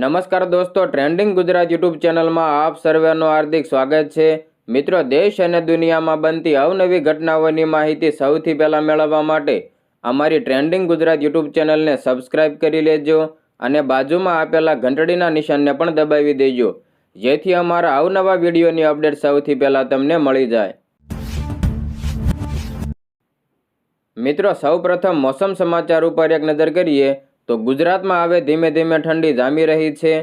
નમસ્કાર દોસ્તો trending Gujarat YouTube ચેનલમાં આપ સર્વેનું હાર્દિક સ્વાગત છે. મિત્રો, દેશ અને દુનિયામાં બનતી અવનવી ઘટનાઓની માહિતી સૌથી પહેલાં મેળવવા માટે અમારી ટ્રેન્ડિંગ ગુજરાત યુટ્યુબ ચેનલને સબસ્ક્રાઇબ કરી લેજો અને બાજુમાં આપેલા ઘંટડીના નિશાનને પણ દબાવી દેજો. જેથી અમારા અવનવા વિડીયોની અપડેટ સૌથી પહેલાં તમને મળી જાય. મિત્રો, સૌપ્રથમ મોસમ સમાચાર ઉપર એક નજર કરીએ. તો ગુજરાતમાં હવે ધીમે ધીમે ઠંડી જામી રહી છે.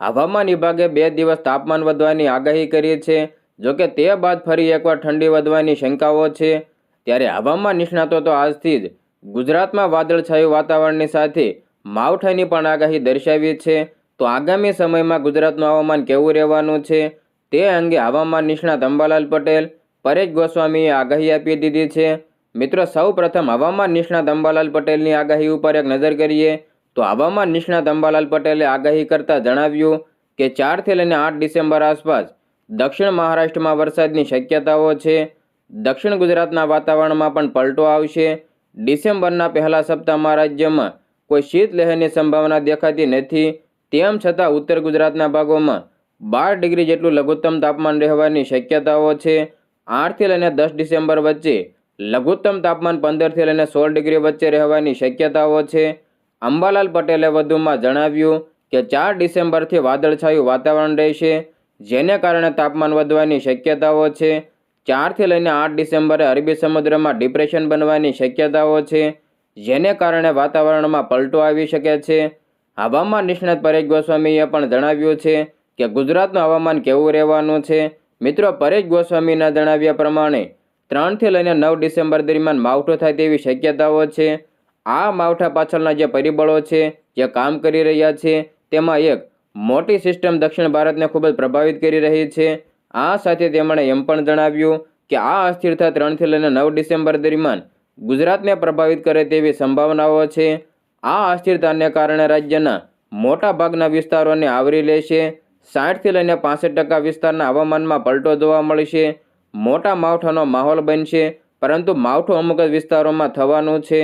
હવામાન વિભાગે બે દિવસ તાપમાન વધવાની આગાહી કરી છે. જોકે તે બાદ ફરી એકવાર ઠંડી વધવાની શંકાઓ છે. ત્યારે હવામાન નિષ્ણાતો તો આજથી જ ગુજરાતમાં વાદળછાયું વાતાવરણની સાથે માવઠાની પણ આગાહી દર્શાવી છે. તો આગામી સમયમાં ગુજરાતનું હવામાન કેવું રહેવાનું છે? તે અંગે હવામાન નિષ્ણાત અંબાલાલ પટેલ, પરેશ ગોસ્વામીએ આગાહી આપી દીધી છે. મિત્રો સૌ પ્રથમ હવામાન નિષ્ણાત અંબાલાલ પટેલની આગાહી ઉપર એક નજર કરીએ. તો આવામાં નિષ્ણાત અંબાલાલ પટેલે આગાહી કરતાં જણાવ્યું કે ચારથી લઈને આઠ ડિસેમ્બર આસપાસ દક્ષિણ મહારાષ્ટ્રમાં વરસાદની શક્યતાઓ છે. દક્ષિણ ગુજરાતના વાતાવરણમાં પણ પલટો આવશે. ડિસેમ્બરના પહેલા સપ્તાહમાં રાજ્યમાં કોઈ શીતલહેરની સંભાવના દેખાતી નથી. તેમ છતાં ઉત્તર ગુજરાતના ભાગોમાં બાર ડિગ્રી જેટલું લઘુત્તમ તાપમાન રહેવાની શક્યતાઓ છે. આઠથી લઈને દસ ડિસેમ્બર વચ્ચે લઘુત્તમ તાપમાન પંદરથી લઈને સોળ ડિગ્રી વચ્ચે રહેવાની શક્યતાઓ છે. અંબાલાલ પટેલે વધુમાં જણાવ્યું કે ચાર ડિસેમ્બરથી વાદળછાયું વાતાવરણ રહેશે, જેને કારણે તાપમાન વધવાની શક્યતાઓ છે. ચારથી લઈને આઠ ડિસેમ્બરે અરબી સમુદ્રમાં ડિપ્રેશન બનવાની શક્યતાઓ છે, જેને કારણે વાતાવરણમાં પલટો આવી શકે છે. હવામાન નિષ્ણાત પરેશ ગોસ્વામીએ પણ જણાવ્યું છે કે ગુજરાતનું હવામાન કેવું રહેવાનું છે. મિત્રો, પરેશ ગોસ્વામીના જણાવ્યા પ્રમાણે, ત્રણથી લઈને નવ ડિસેમ્બર દરમિયાન માવઠું થાય તેવી શક્યતાઓ છે. આ માવઠા પાછળના જે પરિબળો છે, જે કામ કરી રહ્યા છે, તેમાં એક મોટી સિસ્ટમ દક્ષિણ ભારતને ખૂબ જ પ્રભાવિત કરી રહી છે. આ સાથે તેમણે એમ પણ જણાવ્યું કે આ અસ્થિરતા ત્રણથી લઈને નવ ડિસેમ્બર દરમિયાન ગુજરાતને પ્રભાવિત કરે તેવી સંભાવનાઓ છે. આ અસ્થિરતાને કારણે રાજ્યના મોટા ભાગના વિસ્તારોને આવરી લેશે સાઠથી લઈને પાસઠ ટકા વિસ્તારના હવામાનમાં પલટો જોવા મળશે મોટા માવઠાનો માહોલ બનશે, પરંતુ માવઠું અમુક જ વિસ્તારોમાં થવાનું છે.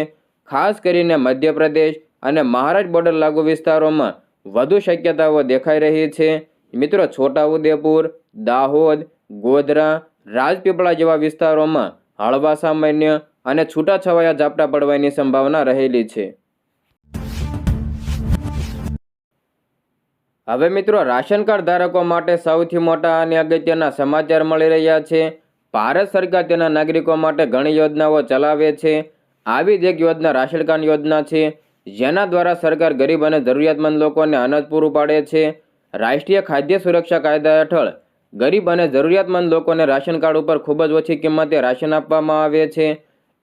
ખાસ કરીને મધ્યપ્રદેશ અને મહારાષ્ટ્ર બોર્ડર લાગુ વિસ્તારોમાં વધુ શક્યતાઓ દેખાઈ રહી છે. મિત્રો, છોટાઉદેપુર, દાહોદ, ગોધરા, રાજપીપળા જેવા વિસ્તારોમાં હળવા સામાન્ય અને છૂટાછવાયા ઝાપટા પડવાની સંભાવના રહેલી છે. હવે મિત્રો, રાશન કાર્ડ ધારકો માટે સૌથી મોટા અને અગત્યના સમાચાર મળી રહ્યા છે. ભારત સરકાર તેના નાગરિકો માટે ઘણી યોજનાઓ ચલાવે છે. આવી જ એક યોજના રાશન કાર્ડ યોજના છે. જેના દ્વારા સરકાર ગરીબ અને જરૂરિયાતમંદ લોકોને અનાજ પૂરું પાડે છે. રાષ્ટ્રીય ખાદ્ય સુરક્ષા કાયદા હેઠળ ગરીબ અને જરૂરિયાતમંદ લોકોને રાશન કાર્ડ ઉપર ખૂબ જ ઓછી કિંમતે રાશન આપવામાં આવે છે.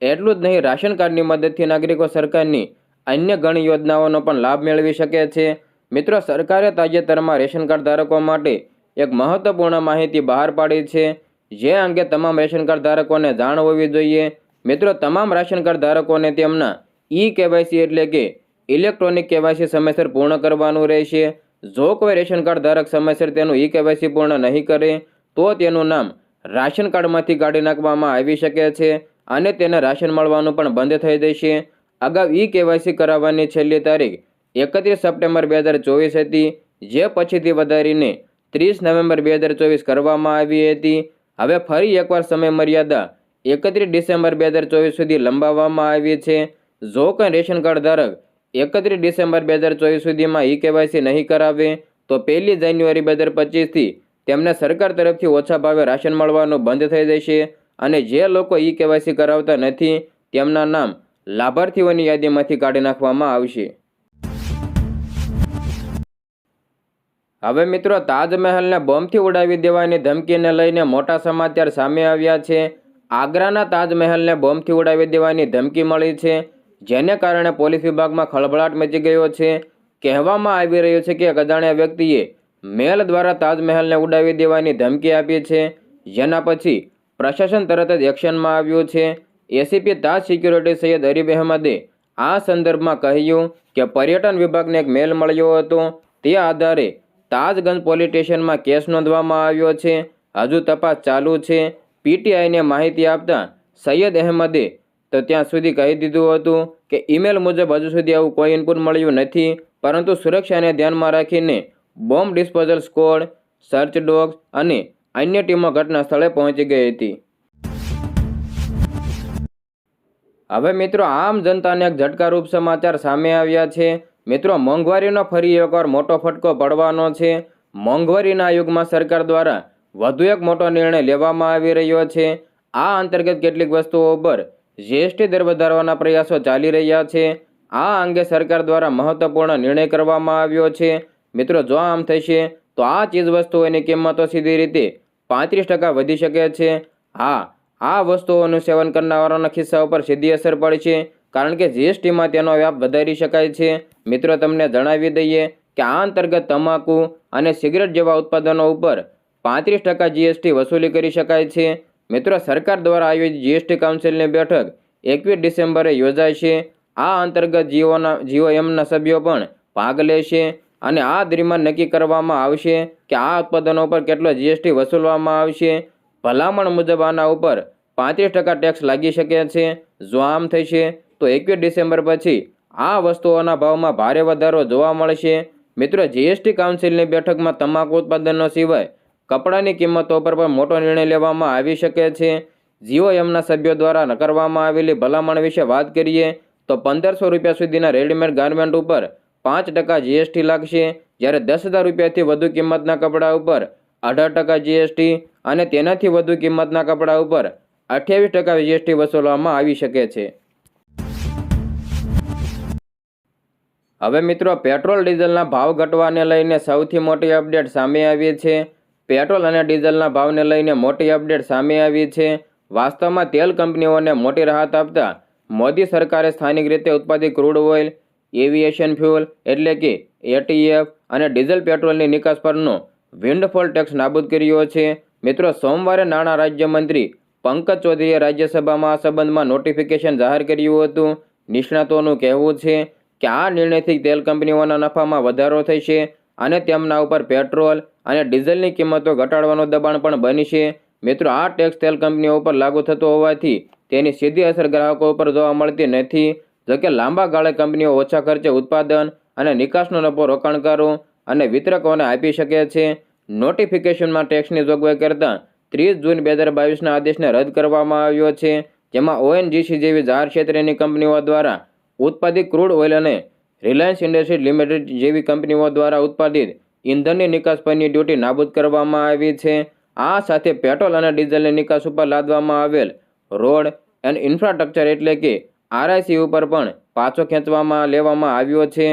એટલું જ નહીં, રાશન કાર્ડની મદદથી નાગરિકો સરકારની અન્ય ઘણી યોજનાઓનો પણ લાભ મેળવી શકે છે. મિત્રો, સરકારે તાજેતરમાં રેશન કાર્ડ ધારકો માટે એક મહત્વપૂર્ણ માહિતી બહાર પાડી છે. જે અંગે તમામ રેશન કાર્ડ ધારકોને જાણ હોવી જોઈએ. મિત્રો, તમામ રાશન કાર્ડ ધારકોને તેમના ઈ કેવાયસી એટલે કે ઇલેક્ટ્રોનિક કેવાયસી સમયસર પૂર્ણ કરવાનું રહેશે. જો કોઈ રેશન કાર્ડ ધારક સમયસર તેનું ઈ કેવાયસી પૂર્ણ નહીં કરે, તો તેનું નામ રાશન કાર્ડમાંથી કાઢી નાખવામાં આવી શકે છે અને તેને રાશન મળવાનું પણ બંધ થઈ જશે. અગાઉ ઈ કેવાયસી કરાવવાની છેલ્લી તારીખ એકત્રીસ સપ્ટેમ્બર બે હજાર ચોવીસ હતી, જે પછીથી વધારીને ત્રીસ નવેમ્બર બે હજાર ચોવીસ કરવામાં આવી હતી. હવે ફરી એકવાર સમય મર્યાદા એકત્રીસ ડિસેમ્બર બે હજાર ચોવીસ સુધી લંબાવવામાં આવી છે. જો કોઈ રેશન કાર્ડ ધારક એકત્રીસ ડિસેમ્બર બે હજાર ચોવીસ સુધીમાં ઈ કેવાયસી નહીં કરાવે, તો પહેલી જાન્યુઆરી બે હજાર પચીસથી તેમને સરકાર તરફથી ઓછા ભાવે રાશન મળવાનું બંધ થઈ જશે અને જે લોકો ઈ કેવાયસી કરાવતા નથી, તેમના નામ લાભાર્થીઓની યાદીમાંથી કાઢી નાખવામાં આવશે. હવે મિત્રો તાજમહેલને બોમ્બથી ઉડાવી દેવાની ધમકીને લઈને મોટા સમાચાર સામે આવ્યા છે. આગ્રાના તાજમહેલને બોમ્બથી ઉડાવી દેવાની ધમકી મળી છે, જેને કારણે પોલીસ વિભાગમાં ખળભળાટ મચી ગયો છે. કહેવામાં આવી રહ્યું છે કે એક અજાણ્યા વ્યક્તિએ મેલ દ્વારા તાજમહેલને ઉડાવી દેવાની ધમકી આપી છે. જેના પછી પ્રશાસન તરત જ એક્શનમાં આવ્યું છે. એસીપી તાજ સિક્યુરિટી સૈયદ અરીબ અહેમદે આ સંદર્ભમાં કહ્યું કે પર્યટન વિભાગને એક મેલ મળ્યો હતો. તે આધારે તાજગંજ પોલીસ સ્ટેશનમાં કેસ નોંધવામાં આવ્યો છે. હજુ તપાસ ચાલુ છે. પીટીઆઈને માહિતી આપતા સૈયદ અહેમદે તો ત્યાં સુધી કહી દીધું હતું કે ઈમેલ મુજબ હજુ સુધી આવું કોઈ ઇનપુટ મળ્યું નથી, પરંતુ સુરક્ષાને ધ્યાનમાં રાખીને bomb disposal squad, search dogs અને અન્ય ટીમો ઘટના સ્થળે પહોંચી ગઈ હતી. હવે મિત્રો આમ જનતાને એક ઝટકારૂપ સમાચાર સામે આવ્યા છે. મિત્રો મોંઘવારીનો ફરી એકવાર મોટો ફટકો પડવાનો છે. મોંઘવારીના યુગમાં સરકાર દ્વારા વધુ એક મોટો નિર્ણય લેવામાં આવી રહ્યો છે. આ અંતર્ગત કેટલીક વસ્તુઓ પર જીએસટી દર વધારવાના પ્રયાસો ચાલી રહ્યા છે. આ અંગે સરકાર દ્વારા મહત્વપૂર્ણ નિર્ણય કરવામાં આવ્યો છે. મિત્રો, જો આમ થશે, તો આ ચીજવસ્તુઓની કિંમતો સીધી રીતે પાંત્રીસ ટકા વધી શકે છે. હા, આ વસ્તુઓનું સેવન કરનારાઓના ખિસ્સા ઉપર સીધી અસર પડશે, કારણ કે જીએસટીમાં તેનો વ્યાપ વધારી શકાય છે. મિત્રો, તમને જણાવી દઈએ કે આ અંતર્ગત તમાકુ અને સિગરેટ જેવા ઉત્પાદનો ઉપર પાંત્રીસ ટકા જીએસટી વસૂલી કરી શકાય છે. મિત્રો, સરકાર દ્વારા આયોજિત જીએસટી કાઉન્સિલની બેઠક એકવીસ ડિસેમ્બરે યોજાય છે. આ અંતર્ગત જીઓના, જીઓ એમના સભ્યો પણ ભાગ લેશે અને આ દરમિયાન નક્કી કરવામાં આવશે કે આ ઉત્પાદનો પર કેટલો જીએસટી વસૂલવામાં આવશે. ભલામણ મુજબ આના ઉપર પાંત્રીસ ટકા ટેક્સ લાગી શકે છે. જો આમ થશે, તો એકવીસ ડિસેમ્બર પછી આ વસ્તુઓના ભાવમાં ભારે વધારો જોવા મળશે. મિત્રો જીએસટી કાઉન્સિલની બેઠકમાં તમાકુ ઉત્પાદનો સિવાય કપડાની કિંમતો પર પણ મોટો નિર્ણય લેવામાં આવી શકે છે. જીઓ એમના સભ્યો દ્વારા કરવામાં આવેલી ભલામણ વિશે વાત કરીએ તો પંદરસો રૂપિયા સુધીના રેડીમેડ ગાર્મેન્ટ ઉપર પાંચ ટકા જીએસટી લાગશે. જ્યારે દસ હજાર રૂપિયાથી વધુ કિંમતના કપડાં ઉપર અઢાર ટકા જીએસટી અને તેનાથી વધુ કિંમતના કપડાં ઉપર અઠ્યાવીસ ટકા જીએસટી વસૂલવામાં આવી શકે છે. હવે મિત્રો, પેટ્રોલ ડીઝલના ભાવ ઘટવાને લઈને સૌથી મોટી અપડેટ સામે આવી છે. પેટ્રોલ અને ડીઝલના ભાવને લઈને મોટી અપડેટ સામે આવી છે. વાસ્તવમાં તેલ કંપનીઓને મોટી રાહત આપતા મોદી સરકારે સ્થાનિક રીતે ઉત્પાદિત ક્રૂડ ઓઇલ, એવિએશન ફ્યુઅલ એટલે કે એટીએફ અને ડીઝલ પેટ્રોલની નિકાસ પરનો વિન્ડફોલ ટેક્સ નાબૂદ કર્યો છે. મિત્રો, સોમવારે નાણાં રાજ્યમંત્રી પંકજ ચૌધરીએ રાજ્યસભામાં આ સંબંધમાં નોટિફિકેશન જાહેર કર્યું હતું. નિષ્ણાતોનું કહેવું છે કે આ નિર્ણયથી તેલ કંપનીઓના નફામાં વધારો થશે અને તેમના ઉપર પેટ્રોલ અને ડીઝલની કિંમતો ઘટાડવાનું દબાણ પણ બની છે. મિત્રો, આ ટેક્સ તેલ કંપનીઓ ઉપર લાગુ થતો હોવાથી તેની સીધી અસર ગ્રાહકો ઉપર જોવા મળતી નથી. જોકે લાંબા ગાળે કંપનીઓ ઓછા ખર્ચે ઉત્પાદન અને નિકાસનો નફો રોકાણકારો અને વિતરકોને આપી શકે છે. નોટિફિકેશનમાં ટેક્સની જોગવાઈ કરતાં ત્રીસ જૂન બે હજાર બાવીસના આદેશને રદ કરવામાં આવ્યો છે, જેમાં ઓએનજીસી જેવી જાહેર ક્ષેત્રની કંપનીઓ દ્વારા ઉત્પાદિત ક્રૂડ ઓઇલ અને રિલાયન્સ ઇન્ડસ્ટ્રીઝ લિમિટેડ જેવી કંપનીઓ દ્વારા ઉત્પાદિત ઇંધણની નિકાસ પરની ડ્યુટી નાબૂદ કરવામાં આવી છે. આ સાથે પેટ્રોલ અને ડીઝલની નિકાસ ઉપર લાદવામાં આવેલ રોડ એન્ડ ઇન્ફ્રાસ્ટ્રક્ચર એટલે કે આરઆઈસી ઉપર પણ પાછો ખેંચવામાં લેવામાં આવ્યો છે.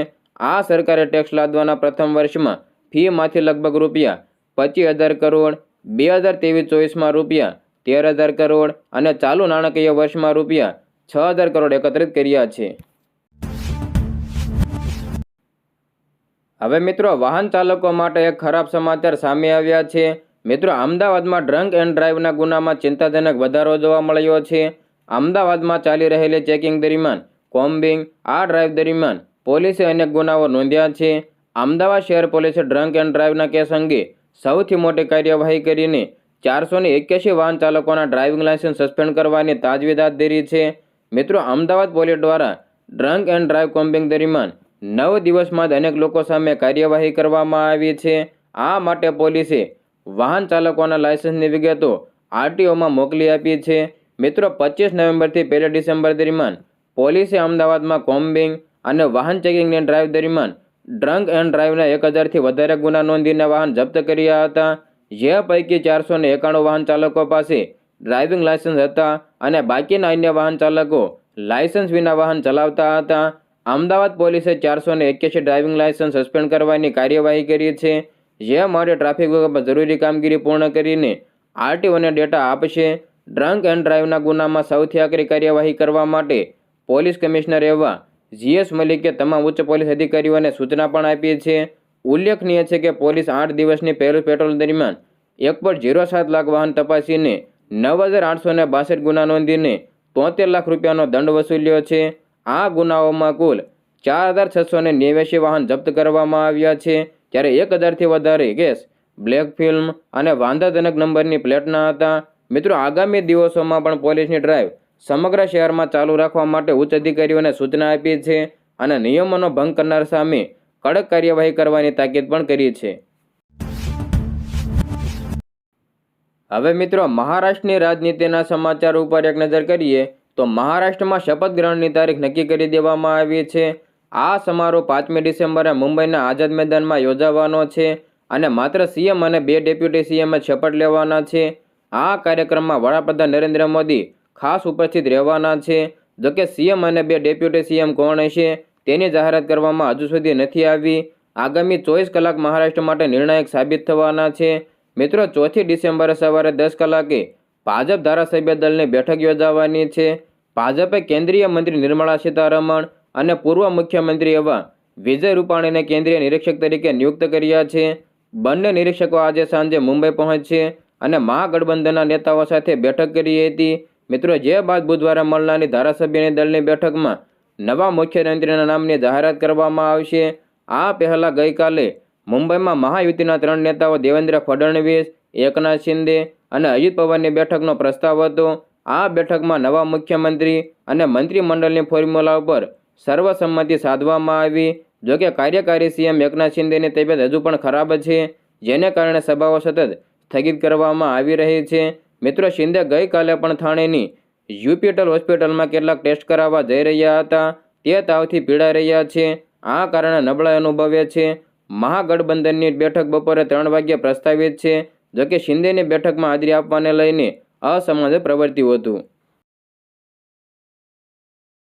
આ સરકારે ટેક્સ લાદવાના પ્રથમ વર્ષમાં ફીમાંથી લગભગ રૂપિયા પચીસ હજાર કરોડ, બે હજાર ત્રેવીસ ચોવીસમાં રૂપિયા તેર હજાર કરોડ અને ચાલુ નાણાકીય વર્ષમાં રૂપિયા છ હજાર કરોડ એકત્રિત કર્યા છે. હવે મિત્રો, વાહન ચાલકો માટે એક ખરાબ સમાચાર સામે આવ્યા છે. મિત્રો, અમદાવાદમાં ડ્રંક એન્ડ ડ્રાઈવના ગુનામાં ચિંતાજનક વધારો જોવા મળ્યો છે. અમદાવાદમાં ચાલી રહેલી ચેકિંગ દરમિયાન, કોમ્બિંગ, આ ડ્રાઈવ દરમિયાન પોલીસે અનેક ગુનાઓ નોંધ્યા છે. અમદાવાદ શહેર પોલીસે ડ્રંક એન્ડ ડ્રાઈવના કેસ અંગે સૌથી મોટી કાર્યવાહી કરીને ચારસો એક્યાસી વાહન ચાલકોના ડ્રાઇવિંગ લાયસન્સ સસ્પેન્ડ કરવાની તાજવીજ હાથ ધરી છે. મિત્રો, અમદાવાદ પોલીસ દ્વારા ડ્રંક એન્ડ ડ્રાઈવ કોમ્બિંગ દરમિયાન નવ દિવસમાં જ અનેક લોકો સામે કાર્યવાહી કરવામાં આવી છે. આ માટે પોલીસે વાહન ચાલકોના લાયસન્સની વિગતો આરટીઓમાં મોકલી આપી છે. મિત્રો, પચીસ નવેમ્બરથી પહેલી ડિસેમ્બર દરમિયાન પોલીસે અમદાવાદમાં કોમ્બિંગ અને વાહન ચેકિંગની ડ્રાઈવ દરમિયાન ડ્રંક એન્ડ ડ્રાઈવના એક હજારથી વધારે ગુના નોંધીને વાહન જપ્ત કર્યા હતા. જે પૈકી ચારસો ને એકાણું વાહન ચાલકો પાસે ડ્રાઇવિંગ લાયસન્સ હતા અને બાકીના અન્ય વાહન ચાલકો લાયસન્સ વિના વાહન ચલાવતા હતા. અમદાવાદ પોલીસે ચારસો ને એક્યાસી ડ્રાઇવિંગ લાયસન્સ સસ્પેન્ડ કરવાની કાર્યવાહી કરી છે, જે માટે ટ્રાફિક વિભાગમાં જરૂરી કામગીરી પૂર્ણ કરીને આરટીઓને ડેટા આપશે. ડ્રંક એન્ડ ડ્રાઈવના ગુનામાં સૌથી આકરી કાર્યવાહી કરવા માટે પોલીસ કમિશનર એવા જીએસ મલિકે તમામ ઉચ્ચ પોલીસ અધિકારીઓને સૂચના પણ આપી છે. ઉલ્લેખનીય છે કે પોલીસ આઠ દિવસની પહેલું પેટ્રોલ દરમિયાન એક પર ઝીરો સાત લાખ વાહન તપાસીને નવ હજાર આઠસો ને બાસઠ ગુના નોંધીને તોતેર લાખ રૂપિયાનો દંડ વસૂલ્યો છે. આ ગુનાઓમાં કુલ ચાર હજાર છસો ને નેવ્યાસી વાહન જપ્ત કરવામાં આવ્યા છે. જ્યારે એક હજારથી વધારે ગેસ બ્લેક ફિલ્મ અને વાંધાજનક નંબરની પ્લેટના હતા. મિત્રો, આગામી દિવસોમાં પણ પોલીસની ડ્રાઈવ સમગ્ર શહેરમાં ચાલુ રાખવા માટે ઉચ્ચ અધિકારીઓને સૂચના આપી છે અને નિયમોનો ભંગ કરનાર સામે કડક કાર્યવાહી કરવાની તાકીદ પણ કરી છે. હવે મિત્રો, મહારાષ્ટ્રની રાજનીતિના સમાચાર ઉપર એક નજર કરીએ. તો મહારાષ્ટ્રમાં શપથ ગ્રહણની તારીખ નક્કી કરી દેવામાં આવી છે. આ સમારોહ પાંચમી ડિસેમ્બરે મુંબઈના આઝાદ મેદાનમાં યોજાવાનો છે અને માત્ર સીએમ અને બે ડેપ્યુટી સીએમ જ શપથ લેવાના છે. આ કાર્યક્રમમાં વડાપ્રધાન નરેન્દ્ર મોદી ખાસ ઉપસ્થિત રહેવાના છે. જોકે સીએમ અને બે ડેપ્યુટી સીએમ કોણ હશે તેની જાહેરાત કરવામાં હજુ સુધી નથી આવી. આગામી ચોવીસ કલાક મહારાષ્ટ્ર માટે નિર્ણાયક સાબિત થવાના છે. મિત્રો, ચોથી ડિસેમ્બરે સવારે દસ કલાકે ભાજપ ધારાસભ્ય દળની બેઠક યોજાવાની છે. ભાજપે કેન્દ્રીય મંત્રી નિર્મળા સીતારમણ અને પૂર્વ મુખ્યમંત્રી એવા વિજય રૂપાણીને કેન્દ્રીય નિરીક્ષક તરીકે નિયુક્ત કર્યા છે. બંને નિરીક્ષકો આજે સાંજે મુંબઈ પહોંચશે અને મહાગઠબંધનના નેતાઓ સાથે બેઠક કરી હતી. મિત્રો, જે બાદ બુધવારે મળનારી ધારાસભ્યની દળની બેઠકમાં નવા મુખ્યમંત્રીના નામની જાહેરાત કરવામાં આવશે. આ પહેલાં ગઈકાલે મુંબઈમાં મહાયુતિના ત્રણ નેતાઓ દેવેન્દ્ર ફડણવીસ, એકનાથ શિંદે અને અજીત પવારની બેઠકનો પ્રસ્તાવ હતો. આ બેઠકમાં નવા મુખ્યમંત્રી અને મંત્રીમંડળની ફોર્મ્યુલા ઉપર સર્વસંમતિ સાધવામાં આવી. જોકે કાર્યકારી સીએમ એકનાથ શિંદેની તબિયત હજુ પણ ખરાબ છે, જેને કારણે સભાઓ સતત સ્થગિત કરવામાં આવી રહી છે. મિત્રો, શિંદે ગઈકાલે પણ થાણેની યુપીટલ હોસ્પિટલમાં કેટલાક ટેસ્ટ કરાવવા જઈ રહ્યા હતા. તે તાવથી પીડાઈ રહ્યા છે. આ કારણે નબળાઈ અનુભવે છે. મહાગઠબંધનની બેઠક બપોરે ત્રણ વાગ્યે પ્રસ્તાવિત છે. જોકે શિંદેની બેઠકમાં હાજરી આપવાને લઈને અસમાજ પ્રવર્ત્યું હતું.